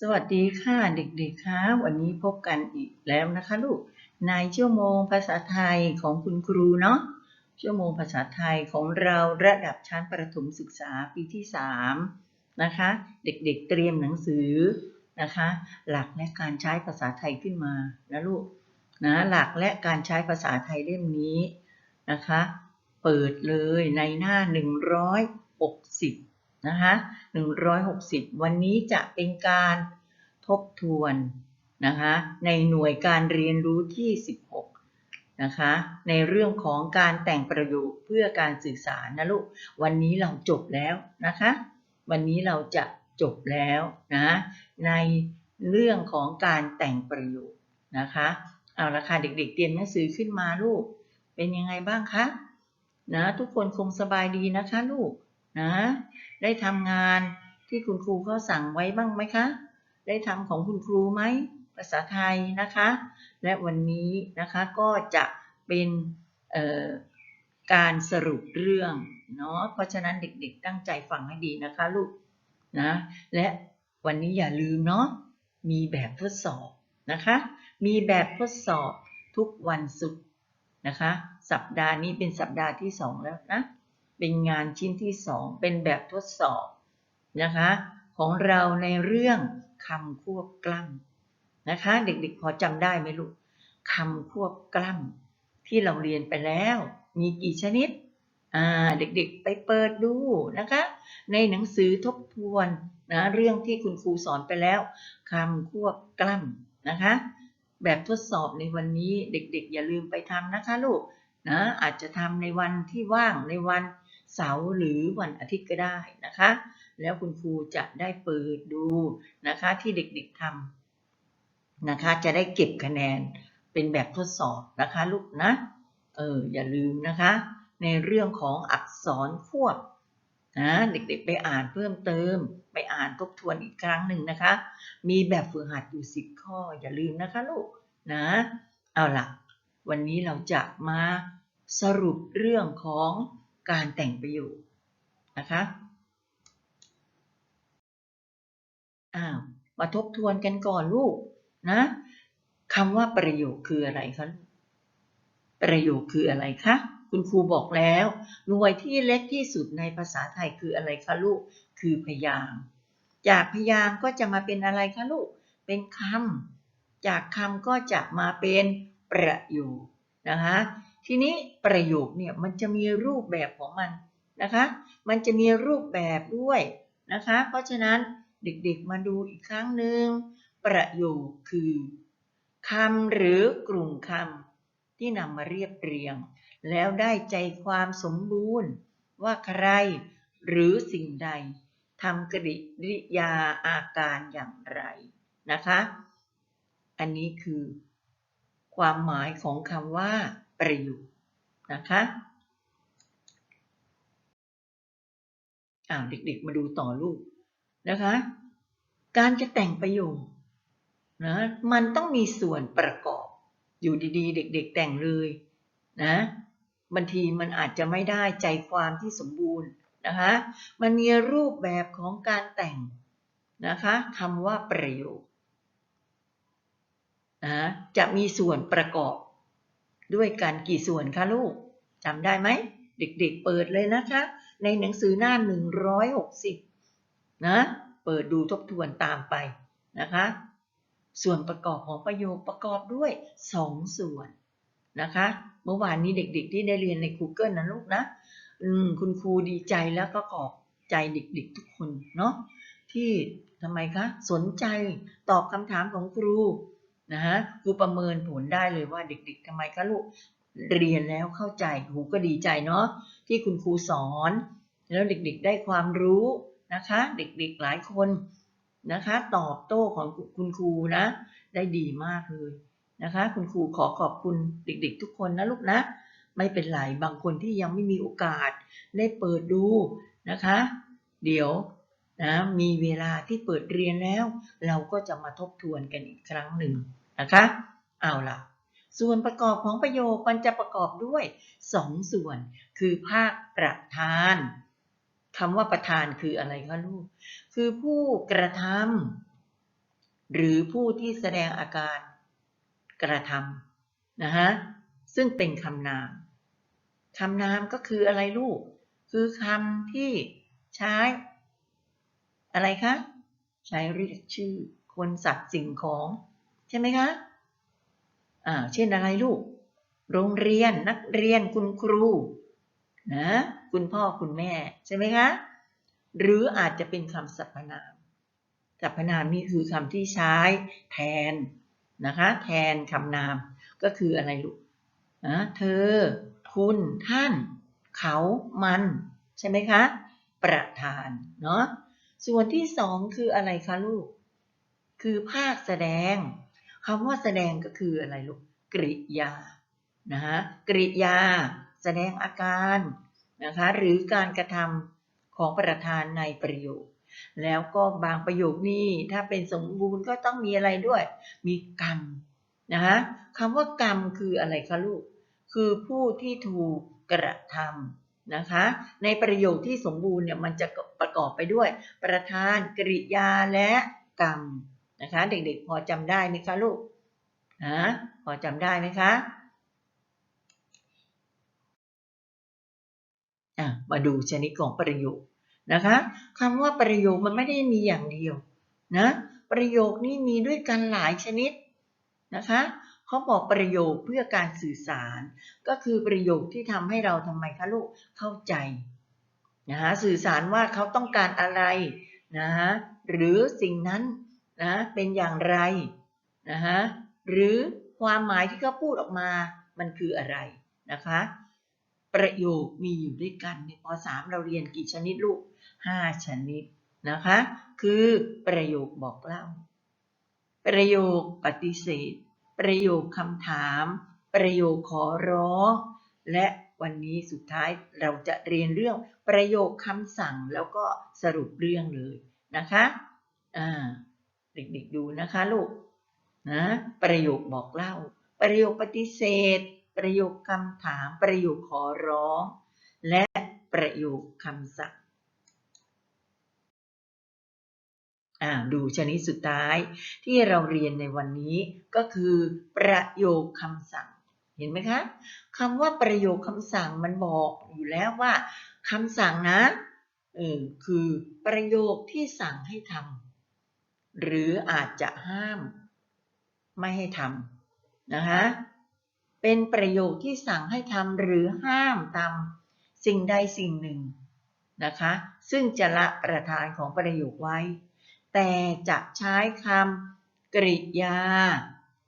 สวัสดีค่ะเด็กๆคะวันนี้พบกันอีกแล้วนะคะลูกในชั่วโมงภาษาไทยของคุณครูเนาะชั่วโมงภาษาไทยของเราระดับชั้นประถมศึกษาปีที่3นะคะเด็กๆเตรียมหนังสือนะคะ หลักและการใช้ภาษาไทยขึ้นมานะลูกนะหลักและการใช้ภาษาไทยเล่มนี้นะคะ เปิดเลยในหน้า 160 นะคะ160 วันนี้จะเป็นการทบทวนนะคะในหน่วยการเรียนรู้ที่ 16 นะคะในเรื่องของการแต่งประโยคเพื่อการสื่อสารนะลูก วันนี้เราจบแล้วนะคะ วันนี้เราจะจบแล้วนะในเรื่องของการแต่งประโยคนะคะ เอาละค่ะเด็กๆเตรียมหนังสือขึ้นมาลูก เป็นยังไงบ้างคะนะทุกคนคงสบายดีนะคะลูก นะ ได้ทำงานที่คุณครูเขาสั่งไว้บ้างไหมคะ ได้ทำของคุณครูไหมภาษาไทยนะคะ และวันนี้นะคะก็จะเป็นการสรุปเรื่องเนาะเพราะฉะนั้นเด็กๆตั้งใจฟังให้ดีนะคะลูกนะและวันนี้อย่าลืมเนาะมีแบบทดสอบนะคะ มีแบบทดสอบทุกวันศุกร์นะคะ สัปดาห์นี้เป็นสัปดาห์ที่สองแล้วนะ เป็นงานชิ้นที่สองเป็นแบบทดสอบนะคะ ของเราในเรื่องคำควบกล้ำนะคะ เด็กๆพอจำได้ไหมลูกคำควบกล้ำที่เราเรียนไปแล้ว มีกี่ชนิดเด็กๆไปเปิดดูนะคะ ในหนังสือทบทวนนะเรื่องที่คุณครูสอนไปแล้วคำควบกล้ำนะคะ แบบทดสอบในวันนี้เด็กๆ อย่าลืมไปทำนะคะลูกนะอาจจะทำในวันที่ว่างในวัน เสาร์หรือวันอาทิตย์ก็ได้นะคะ แล้วคุณครูจะได้เปิดดูนะคะที่เด็กๆทำนะคะ จะได้เก็บคะแนนเป็นแบบทดสอบนะคะลูกนะเอออย่าลืมนะคะ ในเรื่องของอักษรควบนะเด็กๆไปอ่านเพิ่มเติม ไปอ่านทบทวนอีกครั้งหนึ่งนะคะ มีแบบฝึกหัดอยู่สิบข้ออย่าลืมนะคะลูกนะเอาล่ะ วันนี้เราจะมาสรุปเรื่องของ การแต่งประโยคนะคะอ้าวมาทบทวนกันก่อนลูกนะคำว่าประโยคคืออะไรคะประโยคคืออะไรคะคุณครูบอกแล้ว หน่วยที่เล็กที่สุดในภาษาไทยคืออะไรคะลูก คือพยางจากพยางก็จะมาเป็นอะไรคะลูก เป็นคำจากคำก็จะมาเป็นประโยคนะคะ ทีนี้ประโยคเนี่ยมันจะมีรูปแบบของมันนะคะ มันจะมีรูปแบบด้วยนะคะ เพราะฉะนั้นเด็กๆมาดูอีกครั้งหนึ่งประโยคคือคำหรือกลุ่มคำที่นำมาเรียบเรียง แล้วได้ใจความสมบูรณ์ ว่าใครหรือสิ่งใดทำกริยาอาการอย่างไรนะคะ อันนี้คือความหมายของคำว่า ประโยคนะคะอ้าวเด็กๆมาดูต่อลูกนะคะ การจะแต่งประโยคนะมันต้องมีส่วนประกอบ อยู่ดีๆ เด็ก ๆ แต่งเลยนะบางทีมันอาจจะไม่ได้ใจความที่สมบูรณ์นะคะมันมีรูปแบบของการแต่งนะคะคำว่าประโยคนะจะมีส่วนประกอบ ด้วยกันกี่ส่วนคะลูกจำได้ไหม เด็กๆเปิดเลยนะคะ ในหนังสือหน้า 160 นะ เปิดดูทบทวนตามไปนะคะ ส่วนประกอบของประโยคประกอบด้วย 2 ส่วนนะคะ เมื่อวานนี้เด็กๆ ที่ได้เรียนใน Google นะลูกนะคุณครูดีใจแล้วก็ขอบใจเด็กๆทุกคนเนาะที่ทำไมคะ สนใจตอบคำถามของครู นะฮะครูประเมินผลได้เลยว่าเด็กๆทำไมคะลูกเรียนแล้วเข้าใจครูก็ดีใจเนาะที่คุณครูสอน แล้วเด็กๆได้ความรู้นะคะ เด็กๆหลายคนนะคะ ตอบโต้ของคุณครูนะ ได้ดีมากเลยนะคะ คุณครูขอขอบคุณเด็กๆ ทุกคนนะลูกนะ ไม่เป็นไรบางคนที่ยังไม่มีโอกาสได้เปิดดูนะคะ เดี๋ยวนะมีเวลาที่เปิดเรียนแล้ว เราก็จะมาทบทวนกันอีกครั้งหนึ่ง นะคะ เอาล่ะ ส่วนประกอบของประโยคมันจะประกอบด้วยสองส่วน คือภาคประธานคำว่าประธานคืออะไรคะลูก คือผู้กระทำหรือผู้ที่แสดงอาการกระทำนะฮะ ซึ่งเป็นคำนามคำนามก็คืออะไรลูก คือคำที่ใช้ อะไรคะ ใช้เรียกชื่อคนสัตว์สิ่งของ ช่ไหมคะอ่าเช่นอะไรลูก โรงเรียนนักเรียนคุณครูนะคุณพ่อคุณแม่ใช่ไหมคะ หรืออาจจะเป็นคำสรรพนามสรรพนามนี่คือคำที่ใช้แทนนะคะ แทนคำนามก็คืออะไรลูกนะเธอ คุณท่าน เขามัน ใช่ไหมคะ ประธานเนาะส่วนที่สองคืออะไรคะลูก คือภาคแสดง คำว่าแสดงก็คืออะไรลูกกริยานะฮะกริยา แสดงอาการนะคะหรือการกระทำของประธานในประโยค แล้วก็บางประโยคนี้ถ้าเป็นสมบูรณ์ก็ต้องมีอะไรด้วย มีกรรมนะคะคำว่ากรรมคืออะไรคะลูก คือผู้ที่ถูกกระทำนะคะ ในประโยคที่สมบูรณ์เนี่ยมันจะประกอบไปด้วย ประธานกริยาและกรรม นะคะ เด็กๆ พอจำได้ไหมคะลูกฮะพอจำได้ไหมคะอะมาดูชนิดของประโยคนะคะคำว่าประโยคมันไม่ได้มีอย่างเดียวนะประโยคนี้มีด้วยกันหลายชนิดนะคะเขาบอกประโยคเพื่อการสื่อสาร ก็คือประโยคที่ทำให้เราทำไมคะลูกเข้าใจนะคะสื่อสารว่าเขาต้องการอะไรนะคะหรือสิ่งนั้น นะเป็นอย่างไรนะคะหรือความหมายที่เขาพูดออกมามันคืออะไรนะคะ ประโยคมีอยู่ด้วยกันในป .3 เราเรียนกี่ชนิดลูก 5 ชนิดนะคะ คือประโยคบอกเล่า ประโยคปฏิเสธ ประโยคคำถาม ประโยคขอร้อง และวันนี้สุดท้ายเราจะเรียนเรื่องประโยคคำสั่งแล้วก็สรุปเรื่องเลยนะคะ อ่า เด็กๆดูนะคะลูกนะประโยคบอกเล่า ประโยคปฏิเสธ ประโยคคำถาม ประโยคขอร้อง และประโยคคำสั่งอ่าดูชนิดสุดท้ายที่เราเรียนในวันนี้ก็คือ ประโยคคำสั่ง เห็นไหมคะคำว่าประโยคคำสั่งมันบอกอยู่แล้วว่าคำสั่งนะเออคือประโยคที่สั่งให้ทำ หรืออาจจะห้าม ไม่ให้ทำนะคะเป็นประโยคที่สั่งให้ทำหรือห้ามทำสิ่งใดสิ่งหนึ่งนะคะ ซึ่งจะละประธานของประโยคไว้ แต่จะใช้คำกริยา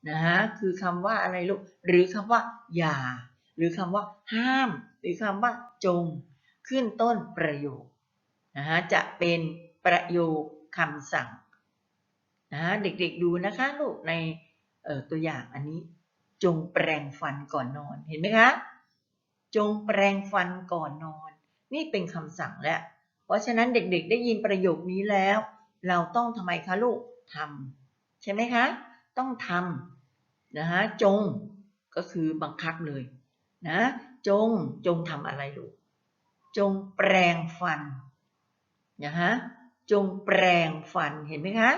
นะฮะคือคำว่าอะไรลูกหรือคำว่า อย่า หรือคำว่า ห้าม หรือคำว่า จง ขึ้นต้นประโยคนะฮะจะเป็นประโยคคำสั่ง นะเด็กๆดูนะคะลูกในตัวอย่างอันนี้ จงแปรงฟันก่อนนอนเห็นไหมคะจงแปรงฟันก่อนนอน นี่เป็นคำสั่งแล้ว เพราะฉะนั้นเด็กๆ ได้ยินประโยคนี้แล้ว เราต้องทำไมคะลูกทำใช่ไหมคะ ต้องทำนะฮะจงก็คือบังคับเลยนะจงจงทำอะไรลูกจงแปรงฟันนะฮะจงแปรงฟันเห็นไหมคะ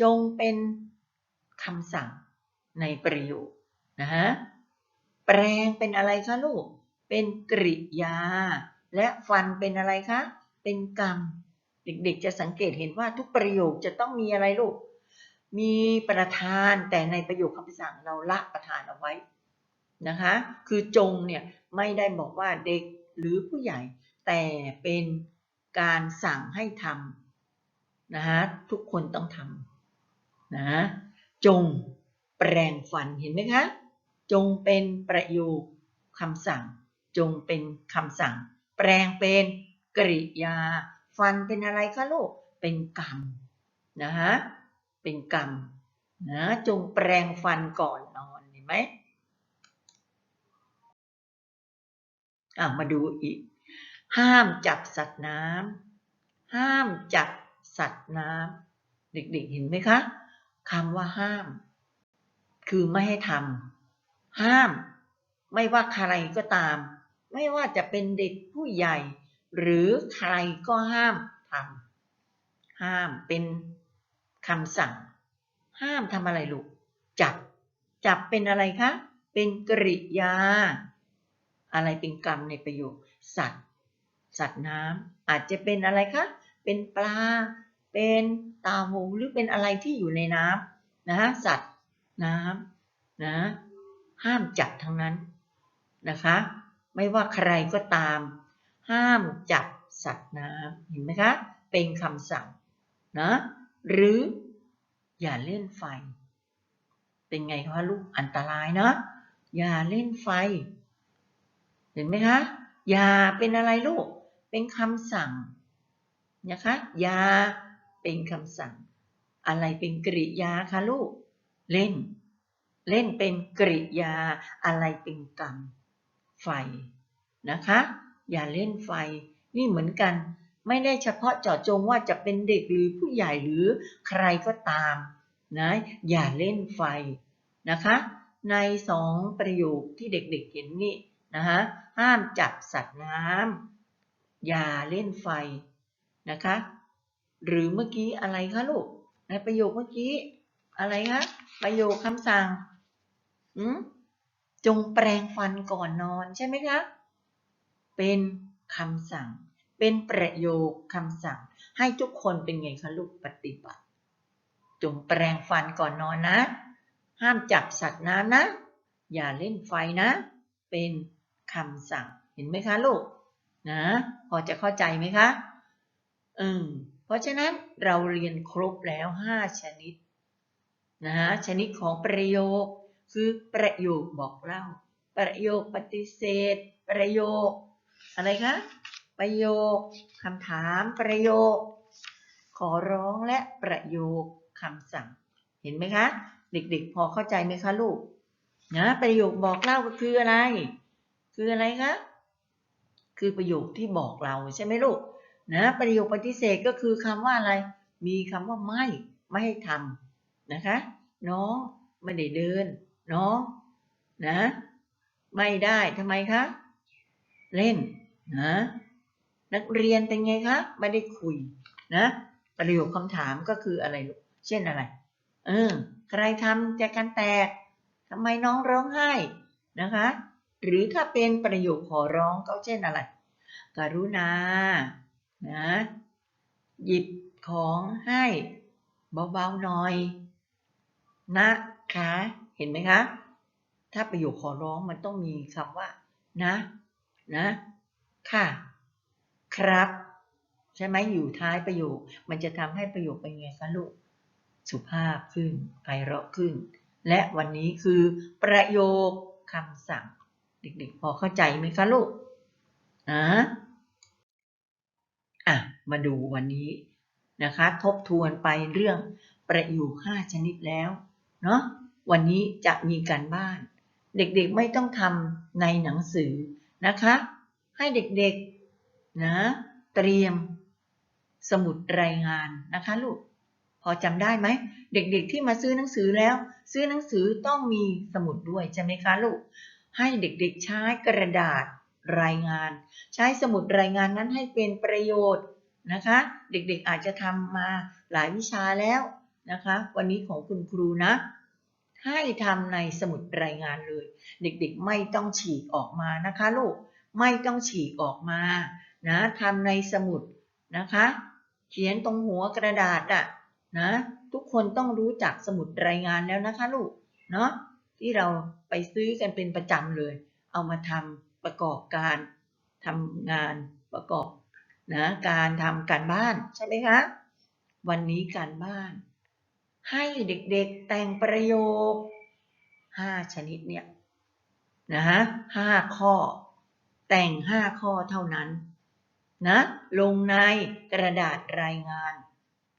จงเป็นคำสั่งในประโยคนะฮะแปลงเป็นอะไรคะลูก เป็นกริยา และฟันเป็นอะไรคะ เป็นกรรม เด็กๆจะสังเกตเห็นว่าทุกประโยคจะต้องมีอะไรลูก มีประธานแต่ในประโยคคำสั่งเราละประธานเอาไว้นะคะ คือจงเนี่ยไม่ได้บอกว่าเด็กหรือผู้ใหญ่ แต่เป็นการสั่งให้ทำนะฮะทุกคนต้องทำ นะจงแปลงฟันเห็นไหมคะ จงเป็นประโยคคำสั่ง จงเป็นคำสั่ง แปลงเป็นกริยา ฟันเป็นอะไรคะลูก เป็นกรรมนะฮะเป็นกรรมนะจงแปลงฟันก่อนนอนเห็นไหมอะมาดูอีก ห้ามจับสัตว์น้ำห้ามจับสัตว์น้ำเด็กๆเห็นไหมคะ คำว่าห้าม คือไม่ให้ทำห้าม ไม่ว่าใครก็ตาม ไม่ว่าจะเป็นเด็กผู้ใหญ่ หรือใครก็ห้ามทำห้ามเป็นคำสั่ง ห้ามทำอะไรลูก จับ จับเป็นอะไรคะ เป็นกริยา อะไรเป็นกรรมในประโยค สัตว์ สัตว์น้ำอาจจะเป็นอะไรคะ เป็นปลา เป็นตาหูหรือเป็นอะไรที่อยู่ในน้ำนะสัตว์น้ำนะห้ามจับทั้งนั้นนะคะ ไม่ว่าใครก็ตาม ห้ามจับสัตว์น้ำเห็นไหมคะ เป็นคำสั่งนะหรืออย่าเล่นไฟ เป็นไงคะลูกอันตรายนะ อย่าเล่นไฟ เห็นไหมคะ อย่าเป็นอะไรลูก เป็นคำสั่งนะคะ อย่า เป็นคำสั่ง อะไรเป็นกริยาคะลูก เล่น เล่นเป็นกริยา อะไรเป็นกรรม ไฟนะคะ อย่าเล่นไฟ นี่เหมือนกัน ไม่ได้เฉพาะเจาะจงว่าจะเป็นเด็กหรือผู้ใหญ่หรือใครก็ตามนะอย่าเล่นไฟนะคะ ในสองประโยคที่เด็กๆเห็นนี่นะคะห้ามจับสัตว์น้ำอย่าเล่นไฟนะคะ หรือเมื่อกี้อะไรคะลูกในประโยคเมื่อกี้ อะไรคะ ประโยคคำสั่งอืมจงแปรงฟันก่อนนอนใช่ไหมคะ เป็นคำสั่ง เป็นประโยคคำสั่ง ให้ทุกคนเป็นไงคะลูกปฏิบัติ จงแปรงฟันก่อนนอนนะ ห้ามจับสัตว์น้ำนะ อย่าเล่นไฟนะ เป็นคำสั่ง เห็นไหมคะลูก นะ พอจะเข้าใจไหมคะ อืม เพราะฉะนั้นเราเรียนครบแล้วห้าชนิดนะชนิดของประโยค คือประโยคบอกเล่า ประโยคปฏิเสธ ประโยค อะไรคะประโยคคำถามประโยค ขอร้องและประโยคคำสั่ง เห็นไหมคะ เด็กๆ พอเข้าใจไหมคะลูกนะประโยคบอกเล่าก็คืออะไร คืออะไรคะคือประโยคที่บอกเราใช่ไหมลูก นะประโยคปฏิเสธก็คือคำว่าอะไร มีคำว่าไม่ไม่ให้ทำนะคะ น้องไม่ได้เดิน น้องนะ ไม่ได้ทำไมคะเล่นนะนักเรียนเป็นไงคะไม่ได้คุยนะประโยคคำถามก็คืออะไรลูกเช่นอะไร เออ ใครทำจะกันแตกทำไมน้องร้องไห้นะคะ หรือถ้าเป็นประโยคขอร้องก็เช่นอะไร กรุณา นะหยิบของให้เบาๆหน่อย นะคะ เห็นไหมคะ ถ้าประโยคขอร้องมันต้องมีคำว่า นะ นะ ค่ะ ครับ ใช่ไหมอยู่ท้ายประโยค มันจะทำให้ประโยคเป็นไงคะลูก สุภาพขึ้นไพเราะขึ้น และวันนี้คือประโยคคำสั่ง เด็กๆ พอเข้าใจไหมคะลูกอะอะ มาดูวันนี้นะคะ ทบทวนไปเรื่องประโยคห้าชนิดแล้วเนาะวันนี้จะมีการบ้าน เด็กๆไม่ต้องทำในหนังสือนะคะ ให้เด็กๆนะเตรียมสมุดรายงานนะคะลูกพอจำได้ไหมเด็กๆที่มาซื้อหนังสือแล้ว ซื้อหนังสือต้องมีสมุดด้วยใช่ไหมคะลูกให้เด็กๆใช้กระดาษรายงาน ใช้สมุดรายงานนั้นให้เป็นประโยชน์ นะคะ เด็กๆอาจจะทำมาหลายวิชาแล้วนะคะ วันนี้ของคุณครูนะ ให้ทำในสมุดรายงานเลย เด็กๆไม่ต้องฉีกออกมานะคะลูกไม่ต้องฉีกออกมานะทำในสมุดนะคะ เขียนตรงหัวกระดาษอะนะทุกคนต้องรู้จักสมุดรายงานแล้วนะคะลูกเนาะที่เราไปซื้อกันเป็นประจำเลย เอามาทำประกอบการทำงานประกอบ นะการทำการบ้านใช่ไหมคะวันนี้การบ้าน ให้เด็กๆแต่งประโยคห้าชนิดเนี่ยนะฮะห้าข้อ แต่งห้าข้อเท่านั้นนะลงในกระดาษรายงาน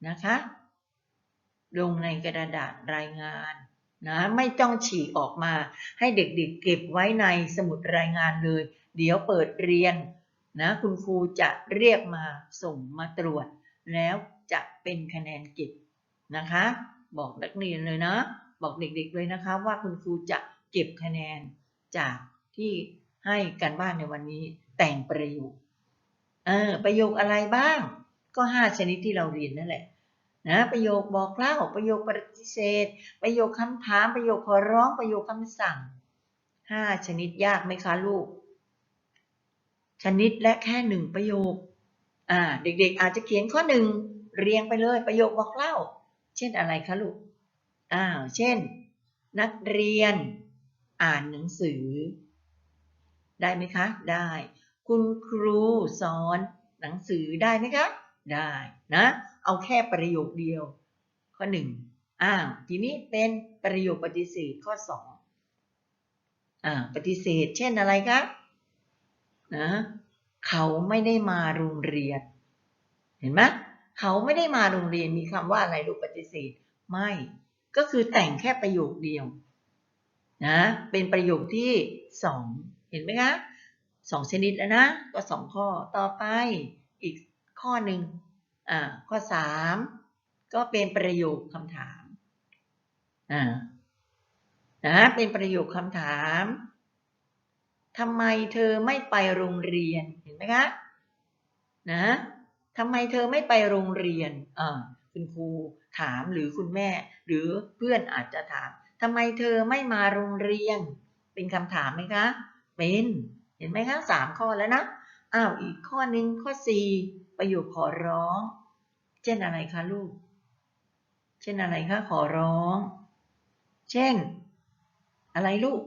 นะคะ ลงในกระดาษรายงานนะไม่ต้องฉีกออกมา ให้เด็กๆเก็บไว้ในสมุดรายงานเลย เดี๋ยวเปิดเรียน นะคุณครูจะเรียกมาส่งมาตรวจ แล้วจะเป็นคะแนนเก็บนะคะ บอกนักเรียนเลยนะ บอกเด็กๆเลยนะคะ ว่าคุณครูจะเก็บคะแนนจากที่ให้การบ้านในวันนี้แต่งประโยคเออประโยคอะไรบ้าง ก็ห้าชนิดที่เราเรียนนั่นแหละนะประโยคบอกเล่าประโยคปฏิเสธ ประโยคคำถามประโยคขอร้องประโยคคำสั่งห้าชนิดยากไหมคะลูก ชนิดและแค่หนึ่งประโยค อ่า เด็กๆ อาจจะเขียนข้อหนึ่งเรียงไปเลยประโยคบอกเล่า เช่นอะไรคะลูก อ้าว เช่น นักเรียน อ่านหนังสือ ได้ไหมคะ ได้ คุณครูสอนหนังสือได้ไหมคะ ได้นะ เอาแค่ประโยคเดียว ข้อหนึ่งอ้าว ทีนี้เป็นประโยคปฏิเสธข้อสองอ่า ปฏิเสธ เช่นอะไรคะ นะเขาไม่ได้มาโรงเรียน เห็นไหมเขาไม่ได้มาโรงเรียนมีคำว่าอะไรลูกปฏิเสธไม่ก็คือแต่งแค่ประโยคเดียวนะเป็นประโยคที่สองเห็นไหมคะสองชนิดแล้วนะก็สองข้อต่อไปอีกข้อหนึ่งอ่าข้อสามก็เป็นประโยคคำถามอ่านะเป็นประโยคคำถาม ทำไมเธอไม่ไปโรงเรียนเห็นไหมคะนะทำไมเธอไม่ไปโรงเรียนอ่าคุณครูถามหรือคุณแม่ หรือเพื่อนอาจจะถามทำไมเธอไม่มาโรงเรียน เป็นคำถามไหมคะ เป็น เห็นไหมคะสามข้อแล้วนะอ้าวอีกข้อหนึ่งข้อสี่ประโยคขอร้อง เช่นอะไรคะลูก เช่นอะไรคะขอร้อง เช่น อะไรลูก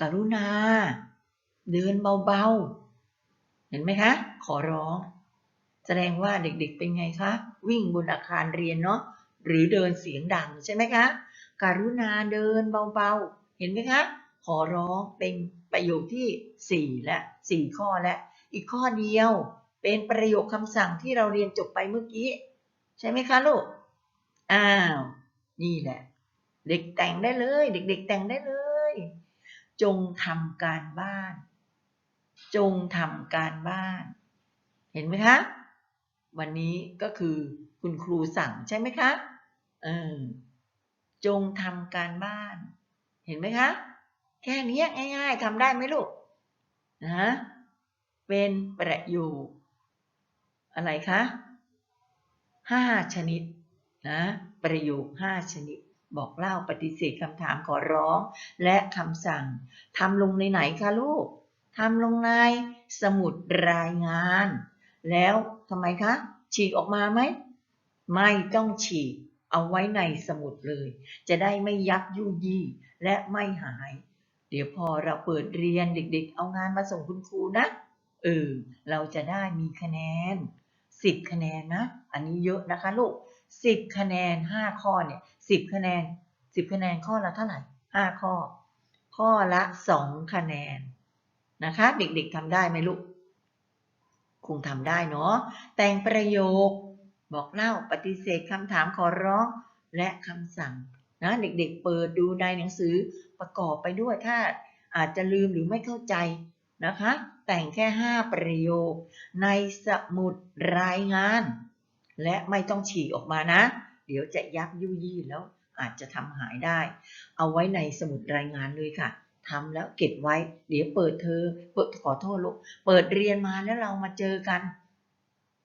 กรุณา เดินเบาๆ เห็นไหมคะ ขอร้อง แสดงว่าเด็กๆเป็นไงคะ วิ่งบนอาคารเรียนเนาะหรือเดินเสียงดังใช่ไหมคะ การุณาเดินเบาๆ เห็นไหมคะ ขอร้องเป็นประโยคที่สี่และสี่ข้อและ อีกข้อเดียวเป็นประโยคคำสั่งที่เราเรียนจบไปเมื่อกี้ ใช่ไหมคะลูก อ้าว นี่แหละ เด็กแต่งได้เลย เด็ก ๆ แต่งได้เลย จงทำการบ้าน จงทำการบ้าน เห็นไหมคะ วันนี้ก็คือคุณครูสั่งใช่ไหมคะเออจงทำการบ้าน เห็นไหมคะ แค่นี้ง่าย ๆทำได้ไหมลูกนะเป็นประโยคอะไรคะห้าชนิดนะประโยคห้าชนิด บอกเล่าปฏิเสธคำถามขอร้อง และคำสั่งทำลงในไหนคะลูก ทำลงในสมุดรายงาน แล้วทำไมคะ ฉีกออกมาไหม ไม่ต้องฉีก เอาไว้ในสมุดเลย จะได้ไม่ยักยุ่ยี่และไม่หาย เดี๋ยวพอเราเปิดเรียนเด็ก ๆ เอางานมาส่งคุณครูนะ เออ เราจะได้มีคะแนนสิบคะแนนนะ อันนี้เยอะนะคะลูกสิบคะแนนห้าข้อเนี่ยสิบคะแนนสิบคะแนนข้อละเท่าไหร่ห้าข้อ ข้อละสองคะแนน นะคะ เด็กๆทำได้ไหมลูก คงทำได้เนาะ แต่งประโยค บอกเล่าปฏิเสธคำถามขอร้อง และคำสั่งนะเด็กๆเปิดดูในหนังสือประกอบไปด้วยถ้าอาจจะลืมหรือไม่เข้าใจนะคะ แต่งแค่ 5 ประโยค ในสมุดรายงาน และไม่ต้องฉีกออกมานะ เดี๋ยวจะยับยุยี่แล้วอาจจะทำหายได้ เอาไว้ในสมุดรายงานเลยค่ะ ทำแล้วเก็บไว้ เดี๋ยวเปิดเธอเปิดขอโทษลูกเปิดเรียนมาแล้วเรามาเจอกัน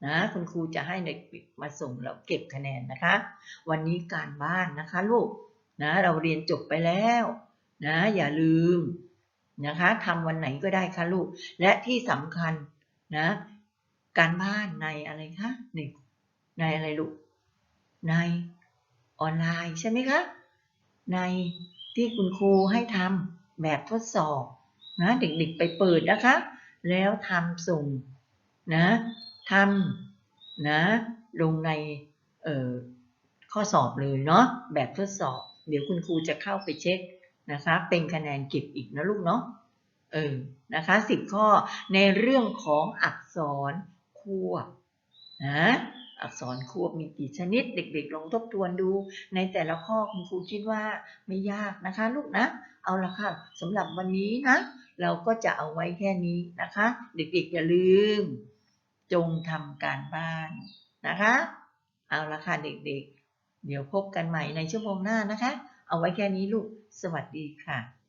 นะคุณครูจะให้เด็กมาส่งแล้วเก็บคะแนนนะคะ วันนี้การบ้านนะคะลูกนะเราเรียนจบไปแล้วนะอย่าลืมนะคะทำวันไหนก็ได้ค่ะลูก และที่สำคัญนะการบ้านในอะไรคะในในอะไรลูกในออนไลน์ใช่ไหมคะในที่คุณครูให้ทำ แบบทดสอบนะเด็กๆไปเปิดนะคะ แล้วทำส่งนะทำนะลงในเอ่อข้อสอบเลยเนาะแบบทดสอบ เดี๋ยวคุณครูจะเข้าไปเช็คนะคะ เป็นคะแนนเก็บอีกนะลูกเนาะเออนะคะสิบข้อในเรื่องของอักษรควบนะอักษรควบมีกี่ชนิด เด็กๆลองทบทวนดู ในแต่ละข้อคุณครูคิดว่าไม่ยากนะคะ ลูกนะ เอาละค่ะสำหรับวันนี้นะ เราก็จะเอาไว้แค่นี้นะคะ เด็กๆอย่าลืม จงทำการบ้านนะคะ เอาละค่ะเด็กๆ เดี๋ยวพบกันใหม่ในชั่วโมงหน้านะคะ เอาไว้แค่นี้ลูก สวัสดีค่ะ